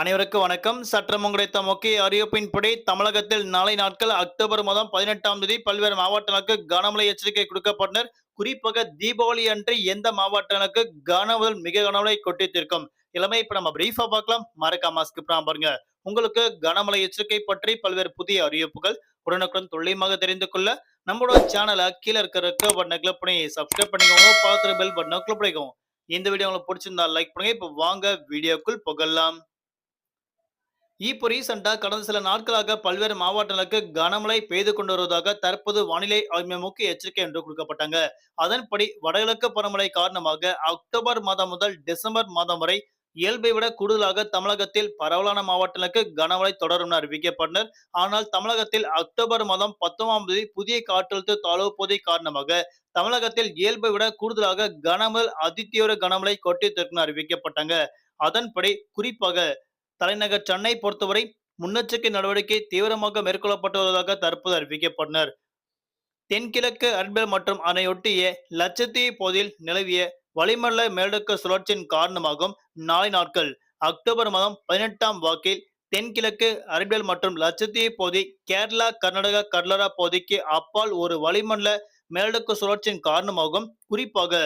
அனைவருக்கும் வணக்கம். சற்றம் கிடைத்த முக்கிய அறிவிப்பின்படி தமிழகத்தில் நாளை நாட்கள் அக்டோபர் மாதம் பதினெட்டாம் தேதி பல்வேறு மாவட்டங்களுக்கு கனமழை எச்சரிக்கை கொடுக்கப்பட்டனர். குறிப்பாக தீபாவளி அன்று எந்த மாவட்டங்களுக்கு கனமுதல் மிக கனமழை கொட்டித்திருக்கும்? இளமை இப்ப நம்ம பிரீஃபா பார்க்கலாம். மறக்காம ஸ்கிப் பாருங்க. உங்களுக்கு கனமழை எச்சரிக்கை பற்றி பல்வேறு புதிய அறிவிப்புகள் உடனுக்குடன் துல்லியமாக தெரிந்து கொள்ள நம்மளோட சேனலை கீழே இருக்கிற பட்டனை கிளிக் பண்ணி சப்ஸ்கிரைப் பண்ணிக்கோங்க. பார்த்துட்டு பெல் பட்டனை கிளிக் பண்ணிக்கோங்க. இந்த வீடியோ உங்களுக்கு பிடிச்சிருந்தா லைக் பண்ணுங்க. இப்போ வாங்க வீடியோக்குள் புகழலாம் இப்போ ரீசெண்டா கடந்த சில நாட்களாக பல்வேறு மாவட்டங்களுக்கு கனமழை பெய்து கொண்டு வருவதாக தற்போது வானிலை ஆய்வு முக்கிய எச்சரிக்கை என்று கொடுக்கப்பட்டாங்க. அதன்படி வடகிழக்கு பருவமழை காரணமாக அக்டோபர் மாதம் முதல் டிசம்பர் மாதம் வரை இயல்பை விட கூடுதலாக தமிழகத்தில் பரவலான மாவட்டங்களுக்கு கனமழை தொடரும் என அறிவிக்கப்பட்டனர். ஆனால் தமிழகத்தில் அக்டோபர் மாதம் பத்தொன்பதாம் தேதி புதிய காற்றழுத்த தாழ்வு போதை காரணமாக தமிழகத்தில் இயல்பை விட கூடுதலாக கனமல் அதிதீவிர கனமழை கொட்டித்திருக்கும் அறிவிக்கப்பட்டாங்க. அதன்படி குறிப்பாக தலைநகர் சென்னை பொறுத்தவரை முன்னெச்சரிக்கை நடவடிக்கை தீவிரமாக மேற்கொள்ளப்பட்டு வருவதாக தற்போது அறிவிக்கப்பட்டனர். தென்கிழக்கு அரபியல் மற்றும் அதனையொட்டிய லட்சத்தீவு பகுதியில் நிலவிய வளிமண்டல மேலடுக்கு சுழற்சியின் காரணமாகவும் நாளை நாட்கள். அக்டோபர் மாதம் பதினெட்டாம் வாக்கில் தென்கிழக்கு அரபியல் மற்றும் லட்சத்தீவு பகுதி கேரளா கர்நாடகா கடலரா பகுதிக்கு அப்பால் ஒரு வளிமண்டல மேலடுக்கு சுழற்சியின் காரணமாகவும் குறிப்பாக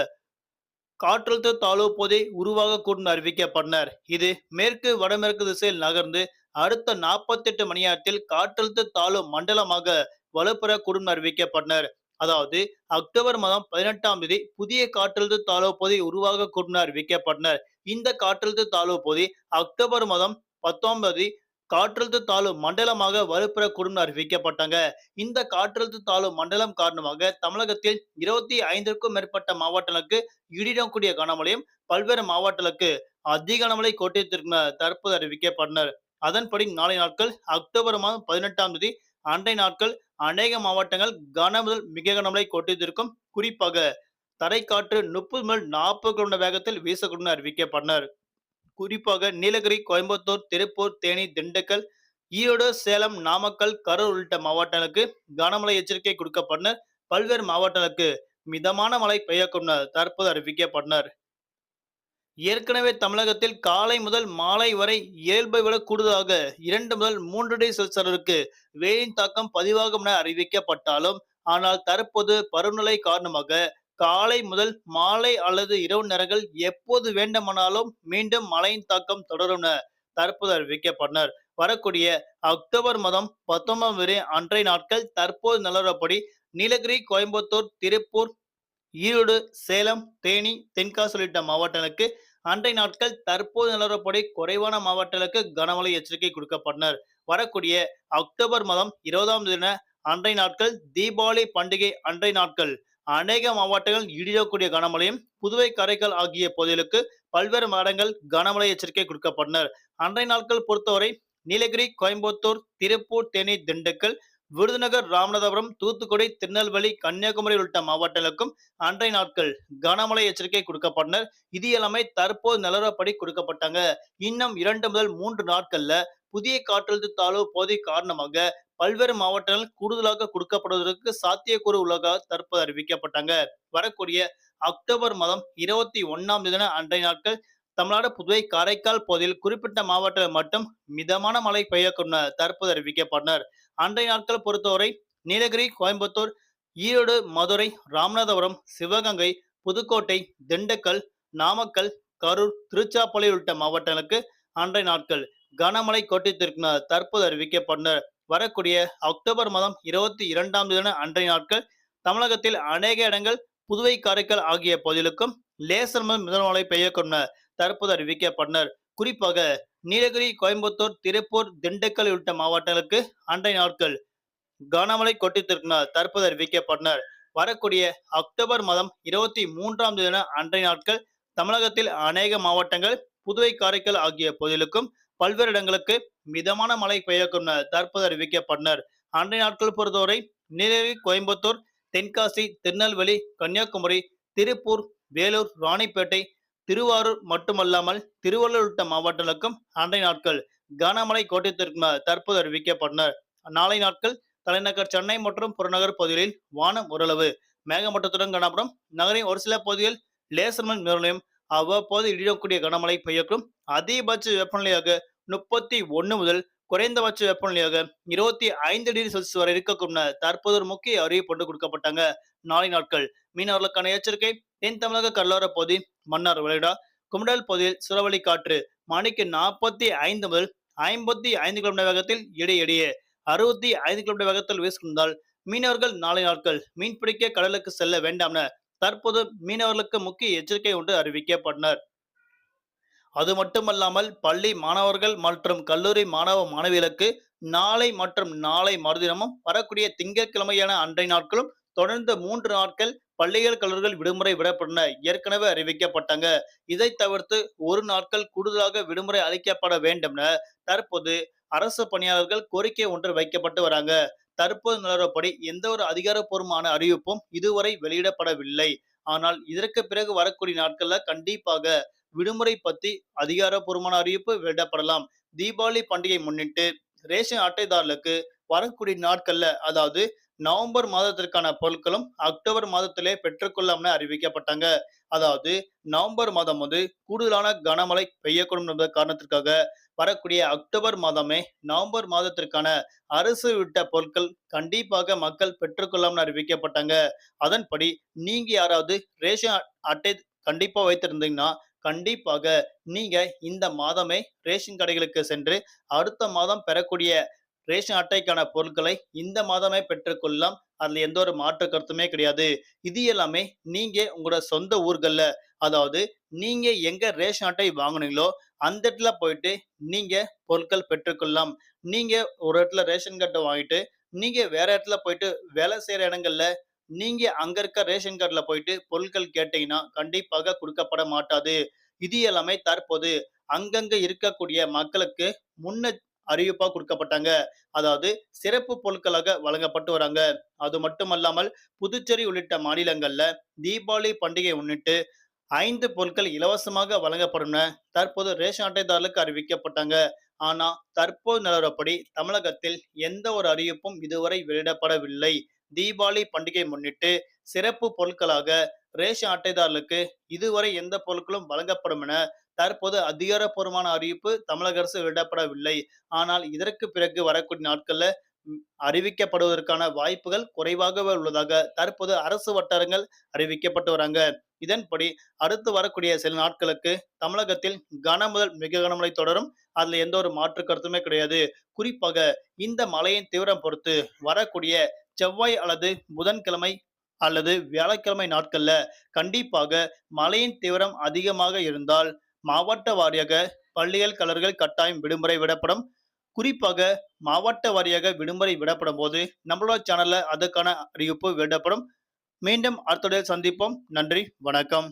காற்றழுத்த தாழ்வு பகுதி உருவாகக்கூடும் அறிவிக்கப்பட்டனர் இது மேற்கு வடமேற்கு திசையில் நகர்ந்து அடுத்த நாற்பத்தி எட்டு மணி நேரத்தில் காற்றழுத்த தாழ்வு மண்டலமாக வலுப்பெறக்கூடும் அறிவிக்கப்பட்டனர் அதாவது அக்டோபர் மாதம் பதினெட்டாம் தேதி புதிய காற்றழுத்த தாழ்வு பகுதி உருவாகக்கூடும் அறிவிக்கப்பட்டனர் இந்த காற்றழுத்த தாழ்வு பகுதி அக்டோபர் மாதம் பத்தொன்பது காற்றழுத்த தாழ்வு மண்டலமாக வலுப்பெறக்கூடும் அறிவிக்கப்பட்டாங்க. இந்த காற்றழுத்த தாழ்வு மண்டலம் காரணமாக தமிழகத்தில் இருபத்தி ஐந்திற்கும் மேற்பட்ட மாவட்டங்களுக்கு இடிடக்கூடிய கனமழையும் பல்வேறு மாவட்டங்களுக்கு அதிக கனமழை கோட்டியத்திற்கு தற்போது அறிவிக்கப்பட்டனர். அதன்படி நாளை நாட்கள் அக்டோபர் மாதம் பதினெட்டாம் தேதி அண்டை நாட்கள் அநேக மாவட்டங்கள் கன முதல் மிக கனமழை கொட்டியதற்கும் குறிப்பாக தரைக்காற்று முப்பது முதல் நாற்பது கிலோமீட்டர் வேகத்தில் வீசக்கூடும் அறிவிக்கப்பட்டனர். குறிப்பாக நீலகிரி கோயம்புத்தூர் திருப்பூர் தேனி திண்டுக்கல் ஈரோடு சேலம் நாமக்கல் கரூர் உள்ளிட்ட மாவட்டங்களுக்கு கனமழை எச்சரிக்கை கொடுக்கப்பட்டனர் பல்வேறு மாவட்டங்களுக்கு மிதமான மழை பெய்யக்கும் தற்போது அறிவிக்கப்பட்டனர் ஏற்கனவே தமிழகத்தில் காலை முதல் மாலை வரை இயல்பை விட கூடுதலாக இரண்டு முதல் மூன்று டிகிரி செல்சியருக்கு வெயிலின் தாக்கம் பதிவாகும் என அறிவிக்கப்பட்டாலும் ஆனால் தற்போது பருவநிலை காரணமாக காலை முதல் மாலை அல்லது இரவு நேரங்கள் எப்போது வேண்டுமானாலும் மீண்டும் மழையின் தாக்கம் தொடரும் தற்போது அறிவிக்கப்பட்டனர். வரக்கூடிய அக்டோபர் மாதம் பத்தொன்பதாம் வரை அன்றைய நாட்கள் தற்போது நிலவரப்படி நீலகிரி கோயம்புத்தூர் திருப்பூர் ஈரோடு சேலம் தேனி தென்காசி உள்ளிட்ட மாவட்டங்களுக்கு அன்றைய நாட்கள் தற்போது நிலவரப்படி குறைவான மாவட்டங்களுக்கு கனமழை எச்சரிக்கை கொடுக்கப்பட்டனர். வரக்கூடிய அக்டோபர் மாதம் இருபதாம் தின அன்றைய நாட்கள் தீபாவளி பண்டிகை அன்றைய நாட்கள் அநேக மாவட்டங்கள் இடியக்கூடிய கனமழையும் புதுவை கரைகள் ஆகிய பகுதிகளுக்கு பல்வேறு மாடங்கள் கனமழை எச்சரிக்கை கொடுக்கப்பட்டனர். அன்றைய நாட்கள் பொறுத்தவரை நீலகிரி கோயம்புத்தூர் திருப்பூர் தேனி திண்டுக்கல் விருதுநகர் ராமநாதபுரம் தூத்துக்குடி திருநெல்வேலி கன்னியாகுமரி உள்ளிட்ட மாவட்டங்களுக்கும் அன்றைய நாட்கள் கனமழை எச்சரிக்கை கொடுக்கப்பட்டனர். இது எல்லாமே தற்போது நிலவரப்படி கொடுக்கப்பட்டாங்க. இன்னும் இரண்டு முதல் மூன்று நாட்கள்ல புதிய காற்றழுத்த தாழ்வு பகுதி காரணமாக பல்வேறு மாவட்டங்கள் கூடுதலாக கொடுக்கப்படுவதற்கு சாத்தியக்கூறு உள்ளதாக தற்போது அறிவிக்கப்பட்டாங்க. வரக்கூடிய அக்டோபர் மாதம் இருபத்தி ஒன்னாம் தேதி அன்றைய நாட்கள் தமிழ்நாடு புதுவை காரைக்கால் பகுதியில் குறிப்பிட்ட மாவட்டத்தில் மட்டும் மிதமான மழை பெய்யக்கூடும் தற்போது அறிவிக்கப்பட்டனர். அன்றைய நாட்கள் பொறுத்தவரை நீலகிரி கோயம்புத்தூர் ஈரோடு மதுரை ராமநாதபுரம் சிவகங்கை புதுக்கோட்டை திண்டுக்கல் நாமக்கல் கரூர் திருச்சாப்பள்ளி உள்ளிட்ட மாவட்டங்களுக்கு அன்றைய நாட்கள் கனமழை கொட்டித்திருக்கும் தற்போது அறிவிக்கப்பட்டனர். வரக்கூடிய அக்டோபர் மாதம் இருபத்தி இரண்டாம் தேதி அன்றைய நாட்கள் தமிழகத்தில் அநேக இடங்கள் புதுவை காரைக்கால் ஆகிய பகுதிகளுக்கும் லேசர் முதல் மிதமான மழை பெய்யக்கூடும் தற்போது அறிவிக்கப்பட்டனர். குறிப்பாக நீலகிரி கோயம்புத்தூர் திருப்பூர் திண்டுக்கல் உள்ளிட்ட மாவட்டங்களுக்கு அன்றைய நாட்கள் கனமழை கொட்டித்திருக்கிறார் தற்போது அறிவிக்கப்பட்டனர். வரக்கூடிய அக்டோபர் மாதம் இருபத்தி மூன்றாம் தேதி அன்றைய நாட்கள் தமிழகத்தில் அநேக மாவட்டங்கள் புதுவை காரைக்கால் ஆகிய பகுதிகளுக்கும் பல்வேறு இடங்களுக்கு மிதமான மழை பெய்யக்கும் தற்போது அறிவிக்கப்பட்டனர். அன்றைய நாட்கள் பொறுத்தவரை நீலகிரி கோயம்புத்தூர் தென்காசி திருநெல்வேலி கன்னியாகுமரி திருப்பூர் வேலூர் ராணிப்பேட்டை திருவாரூர் மட்டுமல்லாமல் திருவள்ளூர் உள்ளிட்ட மாவட்டங்களுக்கும் அன்றைய நாட்கள் கனமழை கோட்டத்திற்கு தற்போது அறிவிக்கப்பட்டனர். நாளை நாட்கள் தலைநகர் சென்னை மற்றும் புறநகர் பகுதிகளில் வானம் ஓரளவு மேகமூட்டத்துடன் காணப்படும். நகரின் ஒரு சில பகுதிகள் லேசர்மன் நிலையம் அவ்வப்போது இடியக்கூடிய கனமழை பெய்யக்கும் அதிகபட்ச வெப்பநிலையாக முப்பத்தி ஒன்று முதல் குறைந்தபட்ச வெப்பநிலையாக இருபத்தி ஐந்து டிகிரி செல்சியஸ் வரை இருக்கக்கூடிய தற்போது ஒரு முக்கிய அறிவிப்பு ஒன்று கொடுக்கப்பட்டாங்க. நாளை நாட்கள் மீனவர்களுக்கான எச்சரிக்கை. தென் தமிழக கடலோர பகுதி மன்னார் விளைடா குமடல் பகுதியில் சுழவழி காற்று மணிக்கு நாற்பத்தி ஐந்து முதல் ஐம்பத்தி ஐந்து கிலோமீட்டர் வேகத்தில் இடையிடையே அறுபத்தி ஐந்து கிலோமீட்டர் வேகத்தில் வீசுகின்றால் மீனவர்கள் நாளை நாட்கள் மீன்பிடிக்க கடலுக்கு செல்ல வேண்டாம்னு தற்போது மீனவர்களுக்கு முக்கிய எச்சரிக்கை ஒன்று அறிவிக்கப்பட்டனர். அது மட்டுமல்லாமல் பள்ளி மாணவர்கள் மற்றும் கல்லூரி மாணவ மாணவிகளுக்கு நாளை மற்றும் நாளை மறுதினமும் வரக்கூடிய திங்கட்கிழமையான அன்றைய நாட்களும் தொடர்ந்து மூன்று நாட்கள் பள்ளிகள் கல்லூரிகள் விடுமுறை விடப்பட்டன. ஏற்கனவே அறிவிக்கப்பட்டாங்க. இதை தவிர்த்து ஒரு நாட்கள் கூடுதலாக விடுமுறை அளிக்கப்பட வேண்டும்னு தற்போது அரசு பணியாளர்கள் கோரிக்கை ஒன்று வைக்கப்பட்டு வராங்க. தற்போது நிலவரப்படி எந்த ஒரு அதிகாரப்பூர்வமான அறிவிப்பும் இதுவரை வெளியிடப்படவில்லை. ஆனால் இதற்கு பிறகு வரக்கூடிய நாட்கள்ல கண்டிப்பாக விடுமுறை பத்தி அதிகாரப்பூர்வமான அறிவிப்பு வெளியிடப்படலாம். தீபாவளி பண்டிகை முன்னிட்டு ரேஷன் அட்டைதாரர்களுக்கு வரக்கூடிய நாட்கள்ல அதாவது நவம்பர் மாதத்திற்கான பொருட்களும் அக்டோபர் மாதத்திலே பெற்றுக்கொள்ளாம்னு அறிவிக்கப்பட்டாங்க. அதாவது நவம்பர் மாதம் வந்து கூடுதலான கனமழை பெய்யக்கூடும் என்ற காரணத்திற்காக வரக்கூடிய அக்டோபர் மாதமே நவம்பர் மாதத்திற்கான அரசு விட்ட பொருட்கள் கண்டிப்பாக மக்கள் பெற்றுக்கொள்ளாமல் அறிவிக்கப்பட்டாங்க. அதன்படி நீங்க யாராவது ரேஷன் அட்டை கண்டிப்பா வைத்திருந்தீங்கன்னா கண்டிப்பாக நீங்க இந்த மாதமே ரேஷன் கடைகளுக்கு சென்று அடுத்த மாதம் பெறக்கூடிய ரேஷன் அட்டைக்கான பொருட்களை இந்த மாதமே பெற்றுக்கொள்ளலாம். அதுல எந்த ஒரு மாற்று கருத்துமே கிடையாது. இது எல்லாமே நீங்க உங்களோட சொந்த ஊர்கள்ல அதாவது நீங்க எங்க ரேஷன் அட்டை வாங்கினீங்களோ அந்த இடத்துல போயிட்டு நீங்க பொருட்கள் பெற்றுக்கொள்ளலாம். நீங்க ஒரு இடத்துல ரேஷன் கார்டை வாங்கிட்டு நீங்க வேற இடத்துல போயிட்டு வேலை செய்யற இடங்கள்ல நீங்க அங்க இருக்க ரேஷன் கார்டுல போயிட்டு பொருட்கள் கேட்டீங்கன்னா கண்டிப்பாக கொடுக்கப்பட மாட்டாது. இது எல்லாமே தற்போது அங்கங்க இருக்கக்கூடிய மக்களுக்கு முன்ன அறிவிப்பா கொடுக்கப்பட்டாங்க. அதாவது சிறப்பு பொருட்களாக வழங்கப்பட்டு வராங்க. அது மட்டுமல்லாமல் புதுச்சேரி உள்ளிட்ட மாநிலங்கள்ல தீபாவளி பண்டிகை முன்னிட்டு ஐந்து பொருட்கள் இலவசமாக வழங்கப்படும் தற்போது ரேஷன் அட்டைதாரர்களுக்கு அறிவிக்கப்பட்டாங்க. ஆனா தற்போது நிலவரப்படி தமிழகத்தில் எந்த ஒரு அறிவிப்பும் இதுவரை வெளியிடப்படவில்லை. தீபாவளி பண்டிகை முன்னிட்டு சிறப்பு பொருட்களாக ரேஷன் அட்டைதாரர்களுக்கு இதுவரை எந்த பொருட்களும் வழங்கப்படும் என தற்போது அதிகாரப்பூர்வமான அறிவிப்பு தமிழக அரசு வெளியிடப்படவில்லை. ஆனால் இதற்கு பிறகு வரக்கூடிய நாட்கள்ல அறிவிக்கப்படுவதற்கான வாய்ப்புகள் குறைவாகவே உள்ளதாக தற்போது அரசு வட்டாரங்கள் அறிவிக்கப்பட்டு வராங்க. இதன்படி அடுத்து வரக்கூடிய சில நாட்களுக்கு தமிழகத்தில் கன முதல் மிக கனமழை தொடரும். அதுல எந்த ஒரு மாற்று கருத்துமே கிடையாது. குறிப்பாக இந்த மழையின் தீவிரம் பொறுத்து வரக்கூடிய செவ்வாய் அல்லது புதன்கிழமை அல்லது வியாழக்கிழமை நாட்கள்ல கண்டிப்பாக மழையின் தீவிரம் அதிகமாக இருந்தால் மாவட்ட வாரியாக பள்ளிகள் கலர்கள் கட்டாயம் விடுமுறை விடப்படும். குறிப்பாக மாவட்ட வாரியாக விடுமுறை விடப்படும் போது நம்மளோட சேனல்ல அதற்கான அறிவிப்பு விடப்படும் மீண்டும் அடுத்த சந்திப்போம். நன்றி. வணக்கம்.